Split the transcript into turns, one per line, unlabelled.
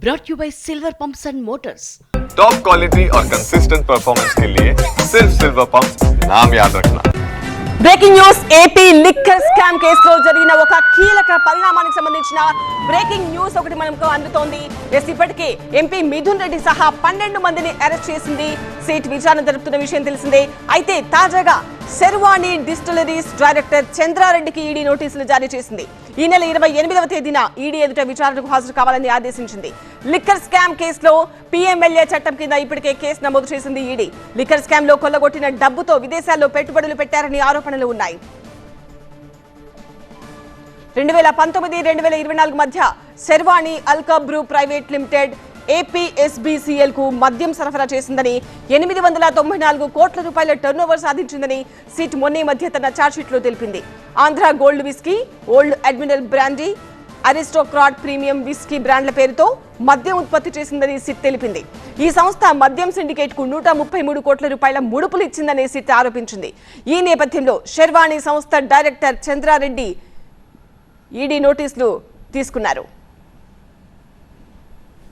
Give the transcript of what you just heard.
brought you by Silver Pumps and Motors.
Top quality और consistent performance के लिए सिर्फ सिल्वर पंप नाम याद रखना
breaking news AP liquor scam కేసులో జరిగిన ఒక కీలక పరిణామానికి సంబంధించిన బ్రేకింగ్ న్యూస్ ఒకటి మనకు అందుతోంది ఎస్ ఇప్పటికే ఎంపీ మిథున్ రెడ్డి సహా పన్నెండు మందిని అరెస్ట్ చేసింది సీట్ విచారణ జరుపుతున్న విషయం తెలిసిందే అయితే తాజాగా శర్వాణి డిస్టిలరీస్ డైరెక్టర్ చంద్రారెడ్డికి ఈడీ నోటీసులు జారీ చేసింది. ఈ నెల ఇరవై ఎనిమిదవ తేదీన ఈడీ ఎదుట విచారణకు హాజరు కావాలని ఆదేశించింది. లిక్కర్ స్కామ్ కేసులో పీఎంఎల్ఏ చట్టం కింద ఇప్పటికే కేసు నమోదు చేసింది ఈడీ. లిక్కర్ స్కామ్లో కొల్లగొట్టిన డబ్బుతో విదేశాల్లో పెట్టుబడులు పెట్టారని ఆరోపణలు ఉన్నాయి. రెండు వేల పంతొమ్మిది రెండు వేల ఇరవై నాలుగు మధ్య శర్వాణి అల్కబ్రూ ప్రైవేట్ లిమిటెడ్ ఏపీఎస్బీసీఎల్కు మద్యం సరఫరా చేసిందని ఎనిమిది వందల తొంభై నాలుగు కోట్ల రూపాయల టర్నోవర్ సాధించిందని సిట్ మొన్నే మధ్య తన ఛార్జ్షీట్లో తెలిపింది. Andhra gold whisky old admiral brandy aristocrat premium whisky బ్రాండ్ల పేరుతో మద్యం ఉత్పత్తి చేసిందని సిట్ తెలిపింది. ఈ సంస్థ మద్యం సిండికేట్కు నూట ముప్పై మూడు కోట్ల రూపాయల ముడుపులు ఇచ్చిందని సిట్ ఆరోపించింది. ఈ నేపథ్యంలో శర్వాణి సంస్థ డైరెక్టర్ చంద్రారెడ్డి ఈడీ నోటీసులు తీసుకున్నారు.